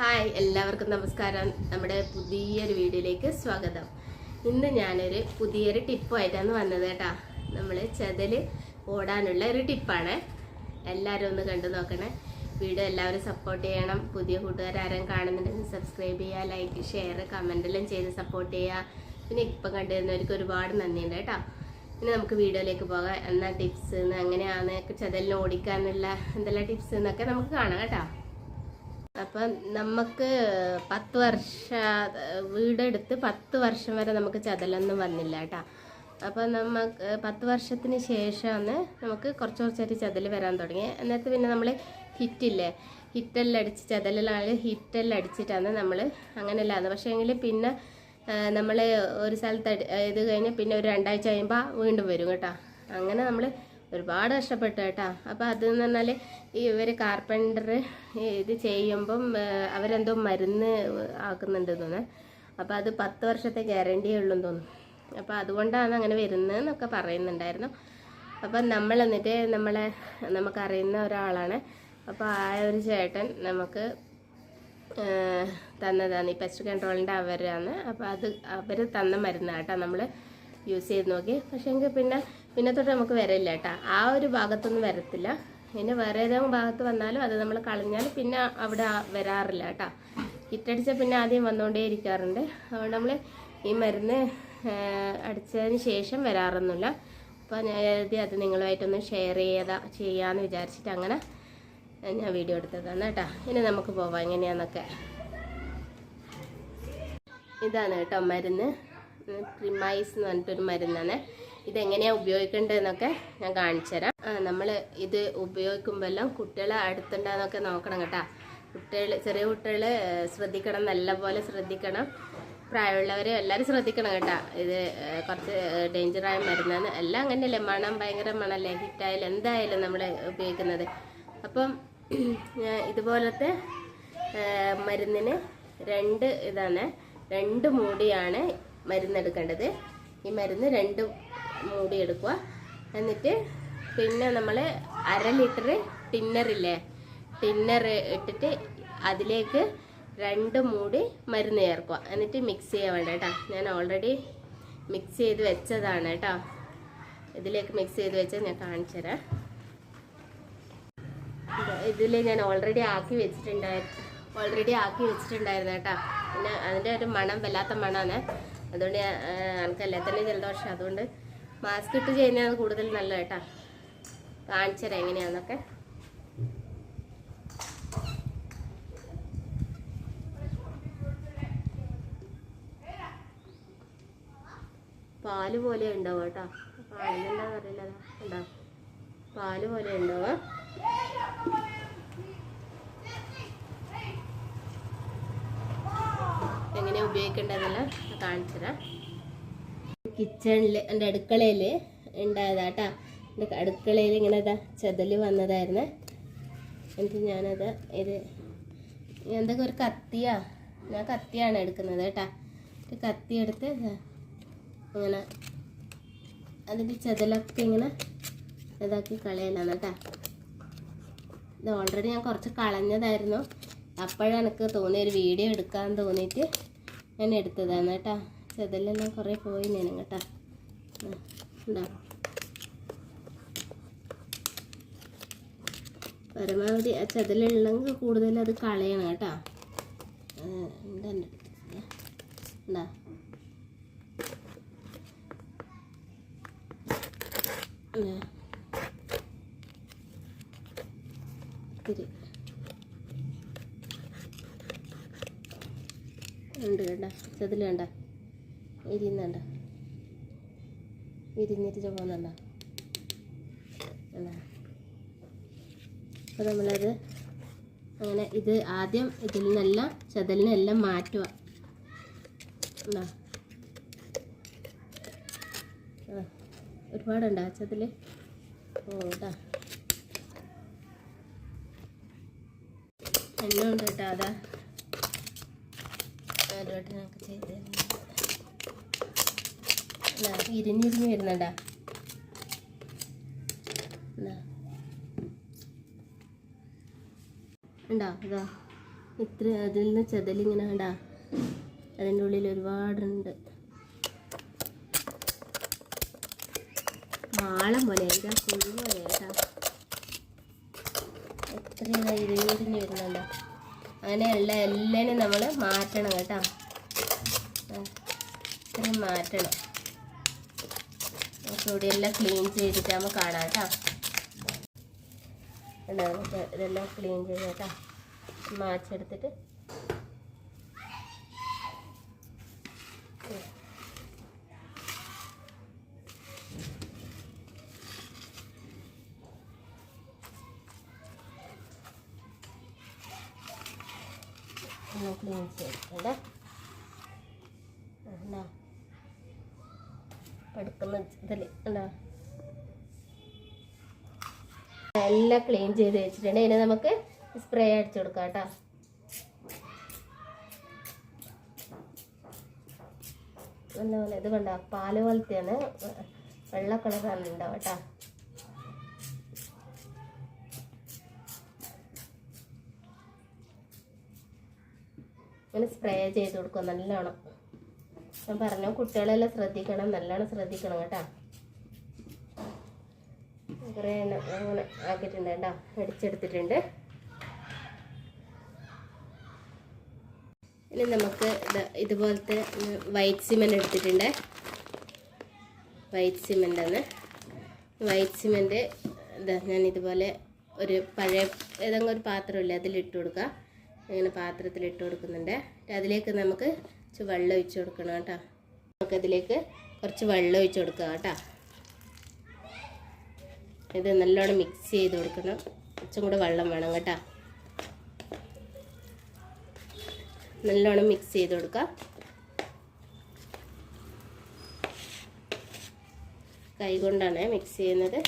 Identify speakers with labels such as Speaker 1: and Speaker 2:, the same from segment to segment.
Speaker 1: Hi എല്ലാവർക്കും നമസ്കാരം. നമ്മുടെ പുതിയൊരു വീഡിയോയിലേക്ക് സ്വാഗതം. ഇന്ന് ഞാനൊരു പുതിയൊരു ടിപ്പുമായിട്ടാണ് വന്നത് കേട്ടാ. നമ്മൾ ചെതൽ ഓടാനുള്ള ഒരു ടിപ്പാണ് എല്ലാവരും ഒന്ന് കണ്ടു നോക്കണേ. വീഡിയോ എല്ലാവരും സപ്പോർട്ട് ചെയ്യണം. പുതിയ കൂട്ടുകാർ ആരും കാണുന്നുണ്ടെങ്കിൽ സബ്സ്ക്രൈബ് ചെയ്യുക ലൈക്ക് ഷെയർ കമന്റെല്ലാം ചെയ്ത് സപ്പോർട്ട് ചെയ്യുക. പിന്നെ ഇപ്പം കണ്ടുവരുന്നവർക്ക് ഒരുപാട് നന്ദിയുണ്ട് കേട്ടോ. ഇനി നമുക്ക് വീഡിയോയിലേക്ക് പോകാം. എന്നാ ടിപ്സ് അങ്ങനെയാണ് ചെതലിന് ഓടിക്കാനുള്ള എന്തെല്ലാം ടിപ്സ് എന്നൊക്കെ നമുക്ക് കാണാം കേട്ടോ. അപ്പം നമുക്ക് പത്ത് വർഷ വീടെടുത്ത് പത്ത് വർഷം വരെ നമുക്ക് ചതലൊന്നും വന്നില്ല കേട്ടോ. അപ്പം നമുക്ക് പത്ത് വർഷത്തിന് ശേഷമാണ് നമുക്ക് കുറച്ച് കുറച്ചായിട്ട് ചതൽ വരാൻ തുടങ്ങി. എന്നിട്ട് പിന്നെ നമ്മൾ ഹിറ്റില്ലേ? ഹിറ്റെല്ലാം അടിച്ച് ചതലിലാണെങ്കിൽ ഹിറ്റെല്ലാം അടിച്ചിട്ടാണ് നമ്മൾ അങ്ങനെയല്ലാന്ന്. പക്ഷേ എങ്കിൽ പിന്നെ നമ്മൾ ഒരു സ്ഥലത്ത് ഇത് കഴിഞ്ഞ് പിന്നെ ഒരു രണ്ടാഴ്ച കഴിയുമ്പോൾ വീണ്ടും വരും കേട്ടോ. അങ്ങനെ നമ്മൾ ഒരുപാട് കഷ്ടപ്പെട്ടു കേട്ടോ. അപ്പോൾ അതെന്ന് പറഞ്ഞാൽ ഇവർ കാർപ്പന്റർ ഇത് ചെയ്യുമ്പം അവരെന്തോ മരുന്ന് ആക്കുന്നുണ്ട് തോന്നുന്നു. അപ്പോൾ അത് പത്ത് വർഷത്തെ ഗ്യാരണ്ടി ഉള്ളൂ തോന്നുന്നു. അപ്പോൾ അതുകൊണ്ടാണ് അങ്ങനെ വരുന്നതെന്നൊക്കെ പറയുന്നുണ്ടായിരുന്നു. അപ്പം നമ്മൾ എന്നിട്ട് നമ്മളെ നമുക്കറിയുന്ന ഒരാളാണ്. അപ്പോൾ ആ ഒരു ചേട്ടൻ നമുക്ക് തന്നതാണ്. ഈ പെസ്റ്റ് കൺട്രോളിന്റെ അവരാണ്. അപ്പോൾ അത് അവർ തന്ന മരുന്നാണ് കേട്ടോ നമ്മൾ യൂസ് ചെയ്ത് നോക്കി. പക്ഷേ എങ്കിൽ പിന്നെ പിന്നെ തൊട്ട് നമുക്ക് വരില്ല കേട്ടോ. ആ ഒരു ഭാഗത്തൊന്നും വരത്തില്ല. പിന്നെ വേറെ ഏതെങ്കിലും ഭാഗത്ത് വന്നാലും അത് നമ്മൾ കളഞ്ഞാൽ പിന്നെ അവിടെ വരാറില്ല കേട്ടോ. കിറ്റടിച്ചാൽ പിന്നെ ആദ്യം വന്നുകൊണ്ടേ ഇരിക്കാറുണ്ട്. അതുകൊണ്ട് നമ്മൾ ഈ മരുന്ന് അടിച്ചതിന് ശേഷം വരാറൊന്നുമില്ല. അപ്പോൾ ഞാൻ എഴുതി അത് നിങ്ങളുമായിട്ടൊന്ന് ഷെയർ ചെയ്താ ചെയ്യാമെന്ന് വിചാരിച്ചിട്ട് അങ്ങനെ ഞാൻ വീഡിയോ എടുത്തതാണ് കേട്ടോ. ഇനി നമുക്ക് പോവാം എങ്ങനെയാന്നൊക്കെ. ഇതാണ് കേട്ടോ മരുന്ന്. പ്രിമൈസ് എന്ന് പറഞ്ഞിട്ടൊരു മരുന്നാണ്. ഇതെങ്ങനെയാണ് ഉപയോഗിക്കേണ്ടതെന്നൊക്കെ ഞാൻ കാണിച്ചു തരാം. നമ്മൾ ഇത് ഉപയോഗിക്കുമ്പോഴെല്ലാം കുട്ടികളെ അടുത്തുണ്ടാകുന്നൊക്കെ നോക്കണം കേട്ടോ. കുട്ടികൾ ചെറിയ കുട്ടികൾ ശ്രദ്ധിക്കണം നല്ലപോലെ ശ്രദ്ധിക്കണം. പ്രായമുള്ളവരെ എല്ലാവരും ശ്രദ്ധിക്കണം കേട്ടോ. ഇത് കുറച്ച് ഡേഞ്ചറായ മരുന്നാണ്. എല്ലാം അങ്ങനെയല്ലേ? മണം ഭയങ്കര മണമല്ലേ ഹിറ്റായാലും എന്തായാലും നമ്മൾ ഉപയോഗിക്കുന്നത്. അപ്പം ഇതുപോലത്തെ മരുന്നിന് രണ്ട് ഇതാണ്. രണ്ട് മൂടിയാണ് മരുന്നെടുക്കേണ്ടത്. ഈ മരുന്ന് രണ്ട് മൂടി എടുക്കുക എന്നിട്ട് പിന്നെ നമ്മൾ അര ലിറ്റർ ടിന്നറില്ലേ ടിന്നർ ഇട്ടിട്ട് അതിലേക്ക് രണ്ട് മൂടി മരുന്ന് ചേർക്കുക. എന്നിട്ട് മിക്സ് ചെയ്യാൻ വേണ്ട കേട്ടോ. ഞാൻ ഓൾറെഡി മിക്സ് ചെയ്ത് വെച്ചതാണ് കേട്ടോ. ഇതിലേക്ക് മിക്സ് ചെയ്ത് വെച്ചാൽ ഞാൻ കാണിച്ചു തരാം. ഇതിൽ ഞാൻ ഓൾറെഡി ആക്കി വെച്ചിട്ടുണ്ടായിരുന്നു ഓൾറെഡി ആക്കി വെച്ചിട്ടുണ്ടായിരുന്നു കേട്ടോ. പിന്നെ അതിന്റെ ഒരു മണം വല്ലാത്ത മണമാണ്. അതുകൊണ്ട് എനിക്കല്ലേ തന്നെ ജലദോഷം. അതുകൊണ്ട് മാസ്ക് ഇട്ട് ചെയ്യുന്നതാണ് കൂടുതൽ നല്ലത് കേട്ടോ. കാണിച്ചു തരാം എങ്ങനെയാണെന്നൊക്കെ പാൽ പോലെ ഉണ്ടാവും കേട്ടോ. പാലിനെന്താ പറയുന്നത് ഉണ്ടാവും പാൽ പോലെ ഉണ്ടാവുക ഉപയോഗിക്കേണ്ടതെല്ലാം കാണിച്ചു തരാം കിച്ചണിൽ എന്റെ അടുക്കളയിൽ ഉണ്ടായതാട്ടാ. എന്റെ അടുക്കളയിൽ ഇങ്ങനെ ഇതാ ചെതൽ വന്നതായിരുന്നു. എന്നിട്ട് ഞാനത് ഇത് എന്തൊക്കെ ഒരു കത്തിയാ. ഞാൻ കത്തിയാണ് എടുക്കുന്നത് കേട്ടാ. ഒരു കത്തി എടുത്ത് ഇങ്ങനെ അതിന്റെ ചെതലൊക്കെ ഇങ്ങനെ ഇതാക്കി കളയലാണ് കേട്ടാ. ഇത് ഓൾറെഡി ഞാൻ കുറച്ച് കളഞ്ഞതായിരുന്നു. അപ്പോഴാണ് എനിക്ക് തോന്നിയ ഒരു വീഡിയോ എടുക്കാൻ തോന്നിയിട്ട് ഞാൻ എടുത്തതാണ് കേട്ടാ. ചെതലെല്ലാം കുറേ പോയി ഞാൻ കേട്ടാ. ഉണ്ടോ പരമാവധി ആ ചെതലുള്ളെങ്കിൽ കൂടുതൽ അത് കളയണം കേട്ടാ. എന്താ ഉണ്ട് ഉണ്ടോ? ഉണ്ട് കണ്ട ചെതിൽ കണ്ട. ഇരിയുന്നുണ്ട ഇരിഞ്ഞിട്ട് പോകുന്നുണ്ട അപ്പോൾ നമ്മളത് അങ്ങനെ ഇത് ആദ്യം ഇതിൽ നിന്നെല്ലാം ചെതലിനെല്ലാം മാറ്റുക. ഉണ്ടോ? ഒരുപാടുണ്ടോ ചെതിൽ ഓ കേട്ടോ എണ്ണ ഉണ്ട് കേട്ടോ അതാ. ഒരുവട്ടം നമുക്ക് ചെയ്ത് ഇരിഞ്ഞിരിഞ്ഞ് വരുന്നുണ്ടാ. ഉണ്ടാ ഇതാ. ഇത്ര അതിൽ നിന്ന് ചെതലിങ്ങനെ ഉണ്ടാ അതിന്റെ ഉള്ളിൽ ഒരുപാടുണ്ട്. മാളം പോലെ ഇതാ കുഴി പോലെ കേട്ടാ എത്ര ഇരിഞ്ഞിരിഞ്ഞ് വരുന്നുണ്ടോ. അങ്ങനെയുള്ള എല്ലാനും നമ്മൾ മാറ്റണം കേട്ടോ. ഇത്രയും മാറ്റണം. നമുക്ക് എല്ലാം ക്ലീൻ ചെയ്തിട്ട് നമ്മൾ കാണാം കേട്ടോ. ഇതെല്ലാം ക്ലീൻ ചെയ്ത് കേട്ടോ. മാച്ചെടുത്തിട്ട് ഒന്ന് ക്ലീൻ ചെയ്തിട്ടുണ്ട് ഉണ്ടോ പടുക്കുന്ന ഇതിൽ എല്ലാം ക്ലീൻ ചെയ്ത് വെച്ചിട്ടുണ്ട്. ഇനി നമുക്ക് സ്പ്രേ അടിച്ചു കൊടുക്കാം കേട്ടോ. നല്ലപോലെ ഇത് കണ്ട? പാൽ പോലത്തെയാണ്. വെള്ള കളറാണ് ഉണ്ടാവും കേട്ടോ. ഇങ്ങനെ സ്പ്രേ ചെയ്ത് കൊടുക്കും. നല്ലോണം. ഞാൻ പറഞ്ഞു കുട്ടികളെല്ലാം ശ്രദ്ധിക്കണം. നല്ലോണം ശ്രദ്ധിക്കണം കേട്ടോ. കുറേ അങ്ങനെ ആക്കിയിട്ടുണ്ട് കേട്ടോ. അടിച്ചെടുത്തിട്ടുണ്ട്. ഇനി നമുക്ക് ഇത് ഇതുപോലത്തെ വൈറ്റ് സിമെന്റ് എടുത്തിട്ടുണ്ട്. വൈറ്റ് സിമെന്റ് ആണ്. വൈറ്റ് സിമെന്റ് ഇതാ ഞാൻ ഇതുപോലെ ഒരു പഴയ ഏതെങ്കിലും ഒരു പാത്രമില്ല അതിലിട്ട് കൊടുക്കുക. ഇങ്ങനെ പാത്രത്തിൽ ഇട്ട് കൊടുക്കുന്നുണ്ട്. അതിലേക്ക് നമുക്ക് കുറച്ച് വെള്ളം ഒഴിച്ച് കൊടുക്കണം കേട്ടോ. നമുക്കതിലേക്ക് കുറച്ച് വെള്ളം ഒഴിച്ച് കൊടുക്കുക കേട്ടോ. ഇത് നല്ലോണം മിക്സ് ചെയ്ത് കൊടുക്കണം. കുറച്ചും കൂടെ വെള്ളം വേണം കേട്ടോ. നല്ലോണം മിക്സ് ചെയ്ത് കൊടുക്കാം. കൈ കൊണ്ടാണ് മിക്സ് ചെയ്യുന്നത്.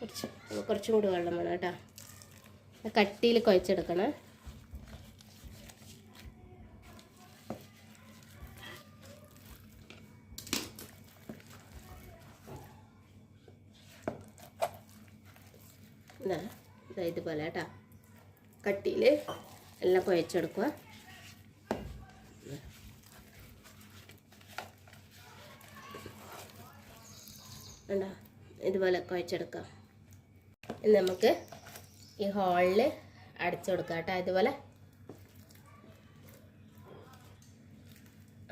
Speaker 1: കുറച്ച് കുറച്ചും കൂടി വെള്ളം വേണം കേട്ടോ. കട്ടിയിൽ കുഴച്ചെടുക്കണം. ഇതാ ഇതാ ഇതുപോലെ കേട്ടോ. കട്ടിയിൽ എല്ലാം കുഴച്ചെടുക്കുക. ഇതുപോലെ കുഴച്ചെടുക്കാം. നമുക്ക് ഈ ഹോളിൽ അടച്ചു കൊടുക്കുക കേട്ടോ. ഇതുപോലെ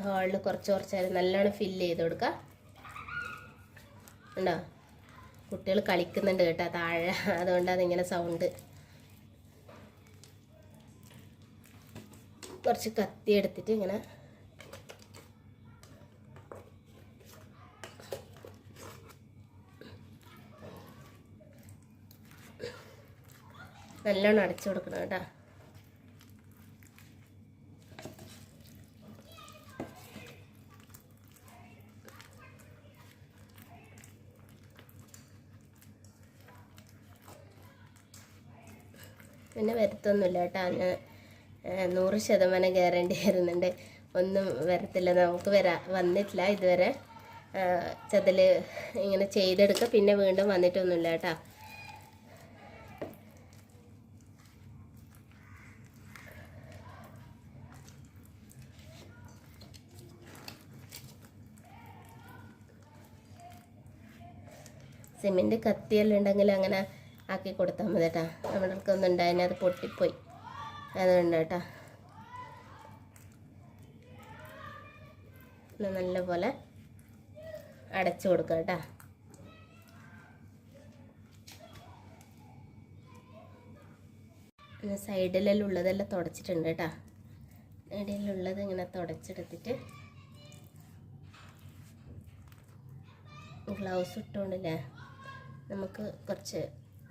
Speaker 1: ഹോളിൽ കുറച്ച് കുറച്ചായി നല്ലോണം ഫില്ല് ചെയ്ത് കൊടുക്കുക. ഉണ്ടോ കുട്ടികൾ കളിക്കുന്നുണ്ട് കേട്ടോ താഴെ. അതുകൊണ്ടാണ് ഇങ്ങനെ സൗണ്ട് കുറച്ച് കത്തി എടുത്തിട്ട് ഇങ്ങനെ നല്ലോണം അടച്ചു കൊടുക്കണം കേട്ടോ. പിന്നെ വരുത്തൊന്നുമില്ല കേട്ടോ. നൂറ് ശതമാനം ഗ്യാരണ്ടി വരുന്നുണ്ട്. ഒന്നും വരത്തില്ല. നമുക്ക് വരാ വന്നിട്ടില്ല ഇതുവരെ. ചതിൽ ഇങ്ങനെ ചെയ്തെടുക്കുക. പിന്നെ വീണ്ടും വന്നിട്ടൊന്നുമില്ല കേട്ടോ. സിമെന്റ് കത്തിയെല്ലാം ഉണ്ടെങ്കിൽ അങ്ങനെ ആക്കി കൊടുത്താൽ മതി കേട്ടോ നമ്മുടെ അടുക്കൊന്നും ഉണ്ടായിന് അത് പൊട്ടിപ്പോയി. അതുകൊണ്ട് കേട്ടോ നല്ല നല്ലപോലെ അടച്ചു കൊടുക്കുക കേട്ടോ സൈഡിലെല്ലാം ഉള്ളതെല്ലാം തുടച്ചിട്ടുണ്ട് കേട്ടോ ഇടയിലുള്ളത് ഇങ്ങനെ തുടച്ചെടുത്തിട്ട് ഗ്ലൗസ് ഇട്ടുകൊണ്ടില്ലേ നമുക്ക് കുറച്ച്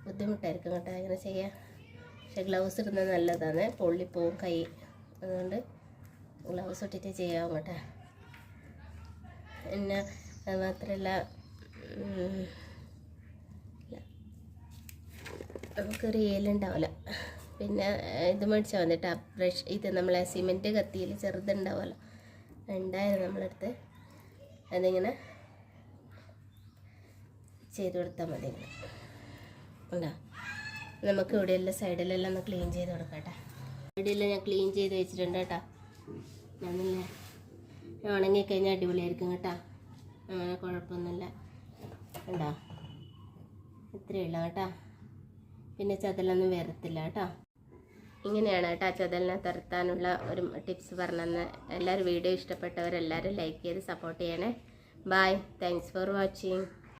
Speaker 1: ബുദ്ധിമുട്ടായിരിക്കും കേട്ടോ അങ്ങനെ ചെയ്യാൻ. പക്ഷെ ഗ്ലൗസ് ഇടുന്നത് നല്ലതാണ്. പൊള്ളിപ്പോവും കൈ. അതുകൊണ്ട് ഗ്ലൗസ് ഇട്ടിട്ട് ചെയ്യാം കേട്ടോ. പിന്നെ അത് മാത്രമല്ല നമുക്കൊരു ഏലുണ്ടാവില്ല പിന്നെ ഇത് മേടിച്ചാൽ വന്നിട്ട് ബ്രഷ് ഇത് നമ്മളെ സിമെന്റ് കത്തിയിൽ ചെറുതുണ്ടാവുമല്ലോ. ഉണ്ടായിരുന്നു നമ്മളടുത്ത്. അതിങ്ങനെ ചെയ്ത് കൊടുത്താൽ മതി. നമുക്ക് ഇവിടെയുള്ള സൈഡിലെല്ലാം ഒന്ന് ക്ലീൻ ചെയ്ത് കൊടുക്കട്ടെ. ഇവിടെയെല്ലാം ഞാൻ ക്ലീൻ ചെയ്ത് വെച്ചിട്ടുണ്ട് കേട്ടോ. ഞാനില്ലേ ഉണങ്ങിക്കഴിഞ്ഞാൽ അടിപൊളിയായിരിക്കും കേട്ടോ. അങ്ങനെ കുഴപ്പമൊന്നുമില്ല. ഉണ്ടോ? ഇത്രയേ ഉള്ളൂ കേട്ടോ. പിന്നെ ചതലൊന്നും വരത്തില്ല കേട്ടോ. ഇങ്ങനെയാണ് കേട്ടോ ചതലിനെ തരത്താനുള്ള ഒരു ടിപ്സ് പറഞ്ഞതെന്ന്. എല്ലാവരും വീഡിയോ ഇഷ്ടപ്പെട്ടവരെല്ലാവരും ലൈക്ക് ചെയ്ത് സപ്പോർട്ട് ചെയ്യണേ. Bye thanks for watching